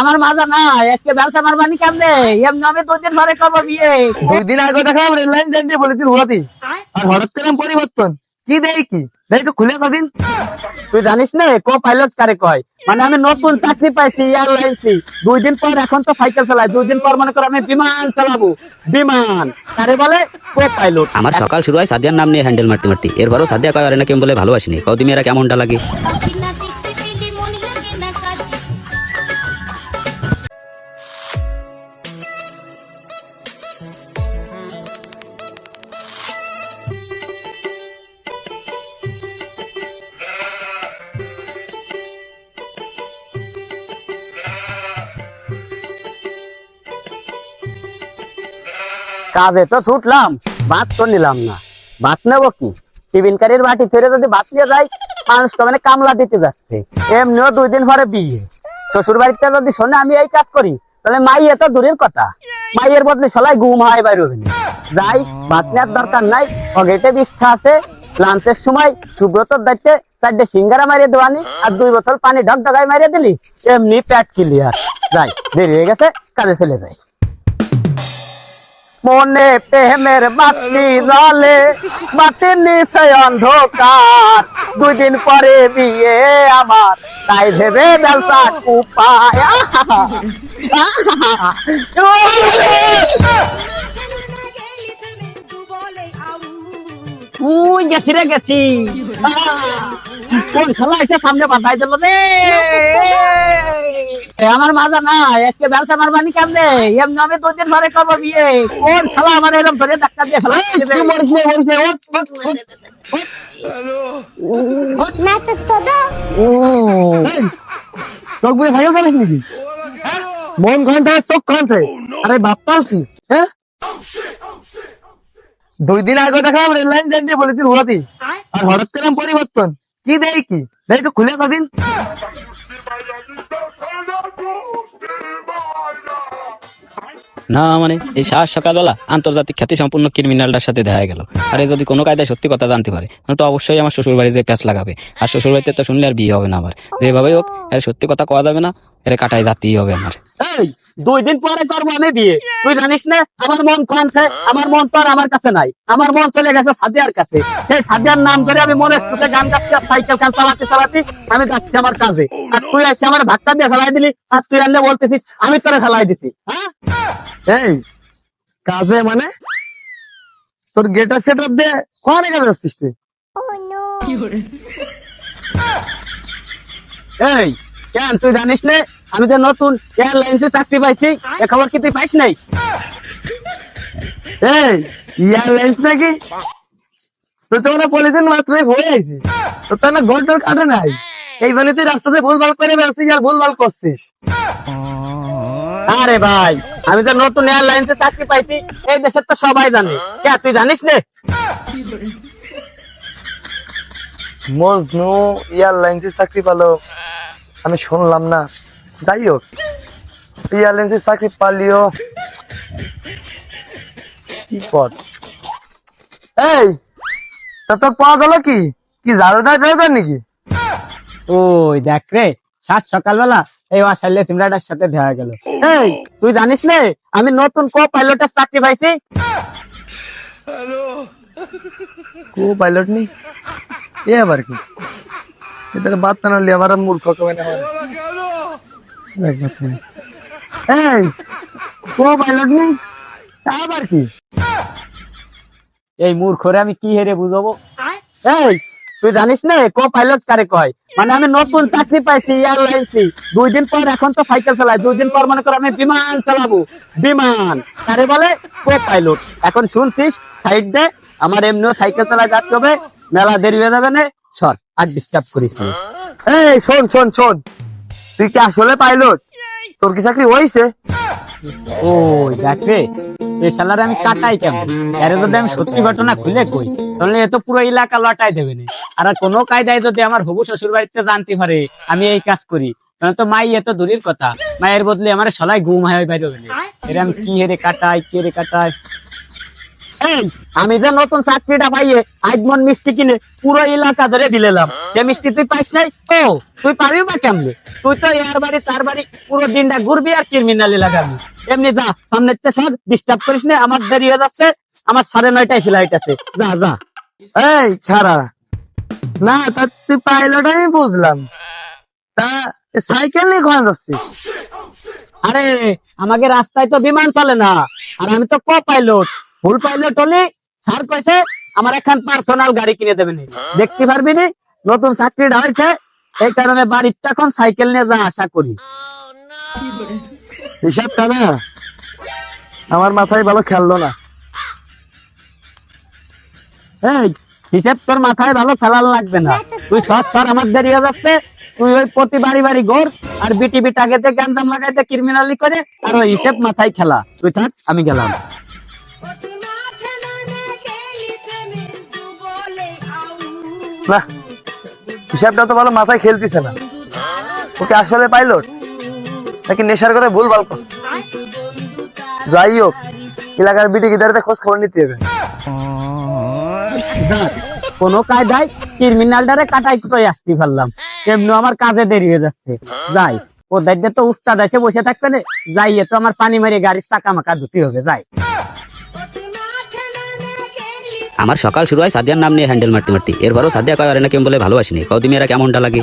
আমার মাজা না আজকে ব্যবসা মারবানি কেমনে? এমনি আমি দুদিন পরে করব বিয়ে। দুই দিন আগে দেখলাম রেল লাইন জান দিয়ে বলেছিল হুড়াতি আর হঠাৎ করে পরিবর্তন কি দেয় কি? দেয় তো খুলে কদিন। তুই জানিস না কো পাইলট কারে কয়? মানে আমি নতুন চাকরি পাইছি এয়ারলাইন্সি দুই দিন পর এখন তো সাইকেল চালাই দুই দিন পর মনে করো আমি বিমান চালাবো। বিমান। কারে বলে? কো পাইলট আমার সকাল শুরু হয় সাদিয়ার নাম নিয়ে হ্যান্ডেল মারতে মারতে। এরপরও সাদিয়া কয় আরে না কেউ বলে ভালোবাসিনি কদিন এরা কেমনটা লাগে? কাজে তো ছুটলাম ভাত তো নিলাম না। ভাত নেব কি? টিফিন কারির বাটি ছেড়ে যদি ভাত নিয়ে যাই, মানুষ তো মানে কামলা দিতে যাচ্ছে। এমনিও দুই দিন পরে বিয়ে। শ্বশুর বাড়িতে যদি শোনে আমি এই কাজ করি, তাহলে মাইয়ে তো দূরের কথা। মাইয়ের বদলে সলাই ঘুম হয় বাইরে যাই ভাত নেওয়ার দরকার নাই। পকেটে বিষ্ঠা আছে। লাঞ্চের সময় সুব্রতর দায়িত্বে চারটে সিঙ্গারা মারিয়ে দেওয়ানি আর দুই বোতল পানি ঢক ঢকাই মারিয়ে দিলি। এমনি প্যাট ক্লিয়ার যাই, দেরি হয়ে গেছে, কাজে চলে যাই। মনে প্রেমের বাতি জলে বাতির নিচে অন্ধকার। দুই দিন পরে বিয়ে আমার তাই ভেবে ব্যবসা কুপায়। উই গেছি রে গেছি। কোন এসে সামনে বাধাই দিল রে আমার মাজা না আজকে ব্যবসা মারবানি কেমনে? এমনি আমি দুদিন পরে করব বিয়ে। কোন আমার এরকম ধরে ধাক্কা দিয়ে চোখ বুঝে নাকি? হ্যাঁ? মন ঘণ্টা চোখ ঘণ্টা। আরে বাপ্পাল কি? হ্যাঁ? দুই দিন আগে দেখলাম রেল লাইন জান দিয়ে বলেছিল আর? হঠাৎ করে পরিবর্তন। কি দেয় কি? দেয় তো খুলে কদিন। না মানে এই সাহস সকালবেলা আন্তর্জাতিক খ্যাতি সম্পূর্ণ ক্রিমিনালটার সাথে দেখা গেল। আরে, যদি কোনো কায়দায় সত্যি কথা জানতে পারে তো অবশ্যই আমার শ্বশুর বাড়ি যে প্যাঁচ লাগাবে। আর শ্বশুর বাড়িতে তো শুনলে আর বিয়ে হবে না আমার যেভাবেই হোক, আর সত্যি কথা কওয়া যাবে না। এর কাটাই জাতেই হবে আমার। এই দুই দিন পরে করব আমি বিয়ে তুই জানিস না আমার মন কনছে আমার মন তো আর আমার কাছে নাই। আমার মন চলে গেছে সাদিয়ার কাছে। সেই সাদিয়ার নাম করে আমি মনে সুতে গান গাচ্ছি আর সাইকেল কান চালাতে চালাতে আমি যাচ্ছি আমার কাজে। আর তুই এসে আমার ধাক্কা দিয়ে ফেলাই দিলি আর তুই রান্না বলতেছিস আমি তোরে ফেলাই দিছি। হ্যাঁ? এই কাজে মানে? তোর গেটার সেটার দিয়ে কাজে যাচ্ছিস তুই? এই কেন তুই জানিস না? আমি যে নতুন এয়ারলাইন্সে চাকরি পাইছি, এ খবর কি তুই পাইস নাই? এয়ারলাইন্স নাকি? তো তোমরা পলিথিন মাত্রই হয়ে আইছি। তো তো না গোল টোল কাটে নাই। এই বলে তুই রাস্তাতে ভুলভাল করে বেড়াচ্ছিস আর ভুলভাল করছিস। আরে ভাই, আমি তো নতুন এয়ারলাইন্সে চাকরি পাইছি, এই দেশের তো সবাই জানে। কে, তুই জানিস না? মজনু, এয়ারলাইন্সে চাকরি পালো। আমি শুনলাম না। যাই হোক এয়ারলাইন্সে চাকরি পালিও। কি পথ? এই তা তোর পাওয়া গেল কি? কি ঝাড়ু দেয় দেয় নাকি? ওই দেখ রে সাত সকালবেলা এই ওয়াশাইলে সিমরাটার সাথে দেখা গেল। এই তুই জানিস না আমি নতুন কো পাইলটের চাকরি পাইছি। কো পাইলট নি? এ আবার কি? এদের বাদ না হলে আবার মূর্খ কবে না হয়। এই কো পাইলট নি আবার কি? এই মূর্খরে আমি কি হেরে বুঝাবো? এই তুই জানিস না কো পাইলট কারে কয়? মানে আমি নতুন চাকরি পাইছি এয়ারলাইন্সি দুই দিন পর এখন তো সাইকেল চালাই দুই দিন পর মনে করো আমি বিমান চালাবো। বিমান। কারে বলে? কো পাইলট এখন শুনছিস সাইড দে আমার এমনিও সাইকেল চালা যাচ্ছে হবে মেলা দেরি হয়ে যাবে না সর। আর ডিস্টার্ব করিস এই শোন শোন শোন। তুই কি আসলে পাইলট তোর কি চাকরি হয়েছে দেখ রে এই সালারে আমি কাটাই কেমন? আরে যদি আমি সত্যি ঘটনা খুলে কই তাহলে এ তো পুরো এলাকা লটাই দেবে না। আর কোনো কায়দায় যদি আমার হবু শ্বশুর বাড়িতে জানতে পারে আমি এই কাজ করি তাহলে তো মাই এত দূরের কথা। মায়ের বদলে আমার সলাই গুম হয় বাইরে এর আমি কি হেরে কাটাই কি হেরে কাটাই? আমি যে নতুন চাকরিটা পাইয়ে আজমন মিষ্টি কিনে পুরো এলাকা ধরে দিলাম যে মিষ্টি তুই পাইস নাই? ও, তুই পাবি বা কেমনে? তুই তো এর বাড়ি, তার বাড়ি পুরো দিনটা ঘুরবি আর ক্রিমিনালি লাগাবি। এমনি যা সামনে সব ডিস্টার্ব করিস না, আমার দেরি হয়ে যাচ্ছে, আমার সাড়ে নয়টায় ফ্লাইট আছে। যা যা। এই খারা না, তা তুই পাইলট আমি বুঝলাম। তা সাইকেল নিয়ে ঘরে যাচ্ছিস আরে, আমাকে রাস্তায় তো বিমান চলে না। আর আমি তো ক পাইলট ফুল পাইলট হলে স্যার কইছে আমার এখন পার্সোনাল গাড়ি কিনে দেবেন দেখতে পারবি নি? নতুন চাকরিটা হয়েছে। এই কারণে বাড়িতে এখন সাইকেল নিয়ে যা আশা করি। হিসাবটা না আমার মাথায় ভালো খেললো না। এই হিসেব তোর মাথায় ভালো খেলার লাগবে না। তুই সব তোর আমার দেরি হয়ে যাচ্ছে। তুই ওই প্রতি বাড়ি বাড়ি ঘর আর বিটি বিটাকে গান্দাম লাগাইতে ক্রিমিনালি করে আর ওই হিসেব মাথায় খেলা। তুই থাক আমি গেলাম। না, হিসাবটা তো ভালো, মাথায় খেলতেছে না। ওকে আসলে পাইলট? নাকি নেশার করে ভুল ভালো করছে? যাই হোক, এলাকার বিটি গিদারিতে খোঁজ খবর নিতে হবে। কোনো কায়দায় ক্রিমিনালটারে কাটাই কুটাই আসতে পারলাম। এমনি আমার কাজে দেরি হয়ে যাচ্ছে। যাই ও দায়িত্বে তো উস্তাদ এসে বসে থাকবে না যাই তো আমার পানি মারি গাড়ির চাকা মাকা ধুতে হবে, যাই। আমার সকাল শুরু হয় সাদিয়ার নাম নিয়ে হ্যান্ডেল মারতে মারতে। এরপরও সাদিয়া কয়, আরে না কেমন বলে ভালোবাসিনি কদিন এরা কেমনটা লাগে?